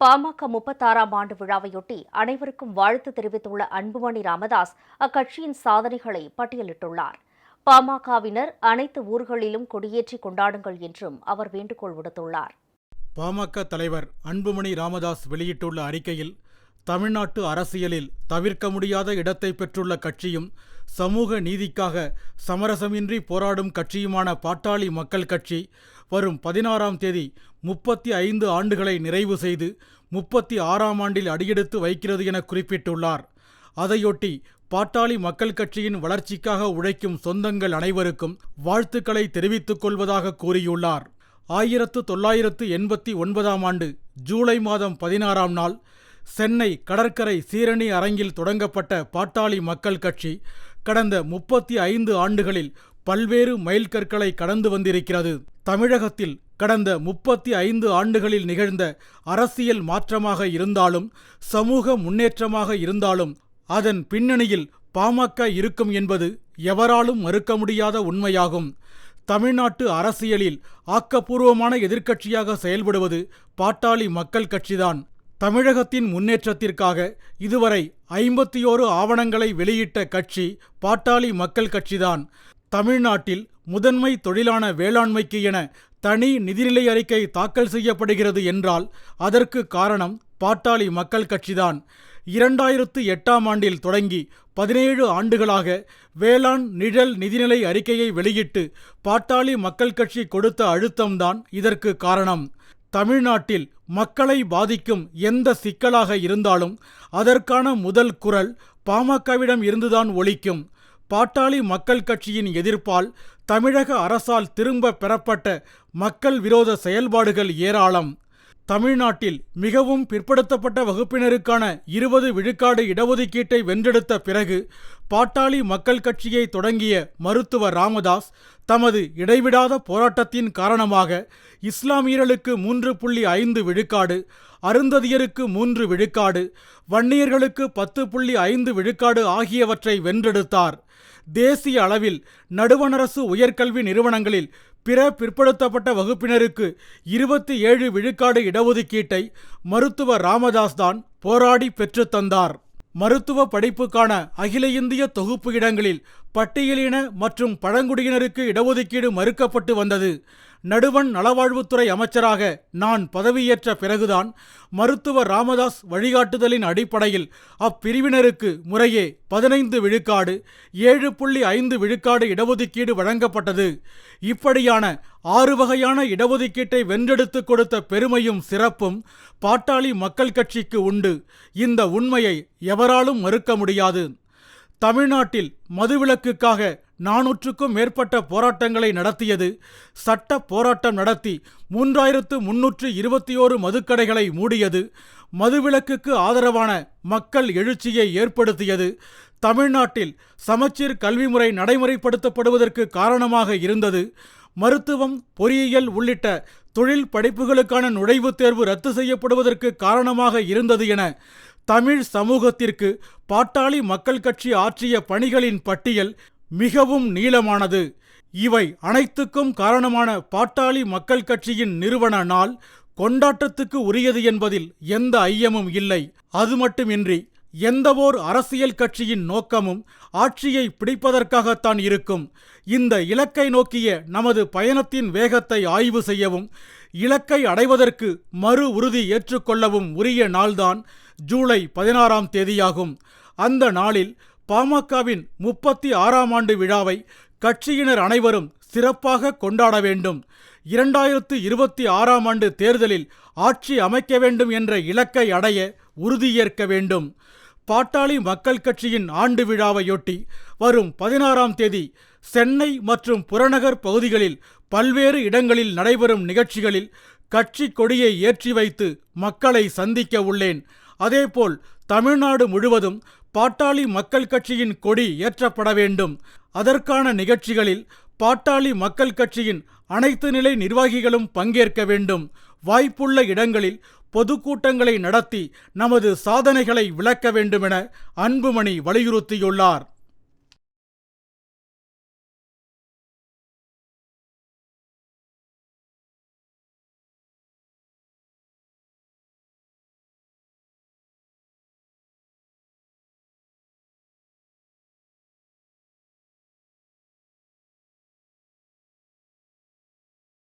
பாமக முப்பத்தாறாம் ஆண்டு விழாவையொட்டி அனைவருக்கும் வாழ்த்து தெரிவித்துள்ள அன்புமணி ராமதாஸ் அக்கட்சியின் சாதனைகளை பட்டியலிட்டுள்ளார். பாமகவினர் அனைத்து ஊர்களிலும் கொடியேற்றி கொண்டாடுங்கள் என்றும் அவர் வேண்டுகோள் விடுத்துள்ளார். பாமக தலைவர் அன்புமணி ராமதாஸ் வெளியிட்டுள்ள அறிக்கையில் தமிழ்நாட்டு அரசியலில் தவிர்க்க முடியாத இடத்தை பெற்றுள்ள கட்சியும் சமூக நீதிக்காக சமரசமின்றி போராடும் கட்சியுமான பாட்டாளி மக்கள் கட்சி வரும் பதினாறாம் தேதி முப்பத்தி ஐந்து ஆண்டுகளை நிறைவு செய்து முப்பத்தி ஆறாம் ஆண்டில் அடியெடுத்து வைக்கிறது என குறிப்பிட்டுள்ளார். அதையொட்டி பாட்டாளி மக்கள் கட்சியின் வளர்ச்சிக்காக உழைக்கும் சொந்தங்கள் அனைவருக்கும் வாழ்த்துக்களை தெரிவித்துக் கொள்வதாக கூறியுள்ளார். ஆயிரத்து தொள்ளாயிரத்து எண்பத்தி ஒன்பதாம் ஆண்டு ஜூலை மாதம் பதினாறாம் நாள் சென்னை கடற்கரை சீரணி அரங்கில் தொடங்கப்பட்ட பாட்டாளி மக்கள் கட்சி கடந்த முப்பத்தி ஐந்து ஆண்டுகளில் பல்வேறு மைல்கற்களை கடந்து வந்திருக்கிறது. தமிழகத்தில் கடந்த முப்பத்தி ஐந்து ஆண்டுகளில் நிகழ்ந்த அரசியல் மாற்றமாக இருந்தாலும் சமூக முன்னேற்றமாக இருந்தாலும் அதன் பின்னணியில் பாமக இருக்கும் என்பது எவராலும் மறுக்க முடியாத உண்மையாகும். தமிழ்நாட்டு அரசியலில் ஆக்கப்பூர்வமான எதிர்க்கட்சியாக செயல்படுவது பாட்டாளி மக்கள் கட்சிதான். தமிழகத்தின் முன்னேற்றத்திற்காக இதுவரை ஐம்பத்தி ஓரு ஆவணங்களை வெளியிட்ட கட்சி பாட்டாளி மக்கள் கட்சிதான். தமிழ்நாட்டில் முதன்மை தொழிலான வேளாண்மைக்கு என தனி நிதிநிலை அறிக்கை தாக்கல் செய்யப்படுகிறது என்றால் அதற்கு காரணம் பாட்டாளி மக்கள் கட்சிதான். இரண்டாயிரத்து எட்டாம் ஆண்டில் தொடங்கி பதினேழு ஆண்டுகளாக வேளாண் நிழல் நிதிநிலை அறிக்கையை வெளியிட்டு பாட்டாளி மக்கள் கட்சி கொடுத்த அழுத்தம்தான் இதற்கு காரணம். தமிழ்நாட்டில் மக்களை பாதிக்கும் எந்த சிக்கலாக இருந்தாலும் அதற்கான முதல் குரல் பாமகவிடம் இருந்துதான் ஒலிக்கும். பாட்டாளி மக்கள் கட்சியின் எதிர்ப்பால் தமிழக அரசால் திரும்ப பெறப்பட்ட மக்கள் விரோத செயல்பாடுகள் ஏராளம். தமிழ்நாட்டில் மிகவும் பிற்படுத்தப்பட்ட வகுப்பினருக்கான இருபது விழுக்காடு இடஒதுக்கீட்டை வென்றெடுத்த பிறகு பாட்டாளி மக்கள் கட்சியை தொடங்கிய மருத்துவர் ராமதாஸ் தமது இடைவிடாத போராட்டத்தின் காரணமாக இஸ்லாமியர்களுக்கு மூன்று புள்ளி ஐந்து விழுக்காடு அருந்ததியருக்கு மூன்று விழுக்காடு வன்னியர்களுக்கு பத்து புள்ளி ஐந்து விழுக்காடு ஆகியவற்றை வென்றெடுத்தார். தேசிய அளவில் நடுவணரசு உயர்கல்வி நிறுவனங்களில் பிற பிற்படுத்தப்பட்ட வகுப்பினருக்கு இருபத்தி ஏழு விழுக்காடு இடஒதுக்கீட்டை மருத்துவர் ராமதாஸ் தான் போராடி பெற்றுத்தந்தார் மருத்துவ படிப்புக்கான அகில இந்திய தொகுப்பு இடங்களில் பட்டியலின மற்றும் பழங்குடியினருக்கு இடஒதுக்கீடு மறுக்கப்பட்டு வந்தது. நடுவண் நலவாழ்வுத்துறை அமைச்சராக நான் பதவியேற்ற பிறகுதான் மருத்துவர் ராமதாஸ் வழிகாட்டுதலின் அடிப்படையில் அப்பிரிவினருக்கு முறையே பதினைந்து விழுக்காடு ஏழு புள்ளி ஐந்து விழுக்காடு இடஒதுக்கீடு வழங்கப்பட்டது. இப்படியான ஆறு வகையான இடஒதுக்கீட்டை வென்றெடுத்து கொடுத்த பெருமையும் சிறப்பும் பாட்டாளி மக்கள் கட்சிக்கு உண்டு. இந்த உண்மையை எவராலும் மறுக்க முடியாது. தமிழ்நாட்டில் மதுவிலக்குக்காக நானூற்றுக்கும் மேற்பட்ட போராட்டங்களை நடத்தியது. சட்ட போராட்டம் நடத்தி மூன்றாயிரத்து முன்னூற்று இருபத்தி ஓரு மதுக்கடைகளை மூடியது. மதுவிலக்குக்கு ஆதரவான மக்கள் எழுச்சியை ஏற்படுத்தியது. தமிழ்நாட்டில் சமச்சீர் கல்வி முறை நடைமுறைப்படுத்தப்படுவதற்கு காரணமாக இருந்தது. மருத்துவம் பொறியியல் உள்ளிட்ட தொழில் படிப்புகளுக்கான நுழைவுத் தேர்வு ரத்து செய்யப்படுவதற்கு காரணமாக இருந்தது என தமிழ் சமூகத்திற்கு பாட்டாளி மக்கள் கட்சி ஆற்றிய பணிகளின் பட்டியல் மிகவும் நீளமானது. இவை அனைத்துக்கும் காரணமான பாட்டாளி மக்கள் கட்சியின் நிறுவன நாள் கொண்டாட்டத்துக்கு உரியது என்பதில் எந்த ஐயமும் இல்லை. அது மட்டுமின்றி எந்தவோர் அரசியல் கட்சியின் நோக்கமும் ஆட்சியை பிடிப்பதற்காகத்தான் இருக்கும். இந்த இலக்கை நோக்கிய நமது பயணத்தின் வேகத்தை ஆய்வு செய்யவும் இலக்கை அடைவதற்கு மறு உறுதி ஏற்றுக்கொள்ளவும் உரிய நாள்தான் ஜூலை பதினாறாம் தேதியாகும். அந்த நாளில் பாமகவின் முப்பத்தி ஆறாம் ஆண்டு விழாவை கட்சியினர் அனைவரும் சிறப்பாக கொண்டாட வேண்டும். இரண்டாயிரத்து இருபத்தி ஆறாம் ஆண்டு தேர்தலில் ஆட்சி அமைக்க வேண்டும் என்ற இலக்கை அடைய உறுதியேற்க வேண்டும். பாட்டாளி மக்கள் கட்சியின் ஆண்டு விழாவையொட்டி வரும் பதினாறாம் தேதி சென்னை மற்றும் புறநகர் பகுதிகளில் பல்வேறு இடங்களில் நடைபெறும் நிகழ்ச்சிகளில் கட்சி கொடியை ஏற்றி வைத்து மக்களை சந்திக்க உள்ளேன். அதேபோல் தமிழ்நாடு முழுவதும் பாட்டாளி மக்கள் கட்சியின் கொடி ஏற்றப்பட வேண்டும். அதற்கான நிகழ்ச்சிகளில் பாட்டாளி மக்கள் கட்சியின் அனைத்து நிலை நிர்வாகிகளும் பங்கேற்க வேண்டும். வாய்ப்புள்ள இடங்களில் பொதுக்கூட்டங்களை நடத்தி நமது சாதனைகளை விளக்க வேண்டுமென அன்புமணி வலியுறுத்தியுள்ளார்.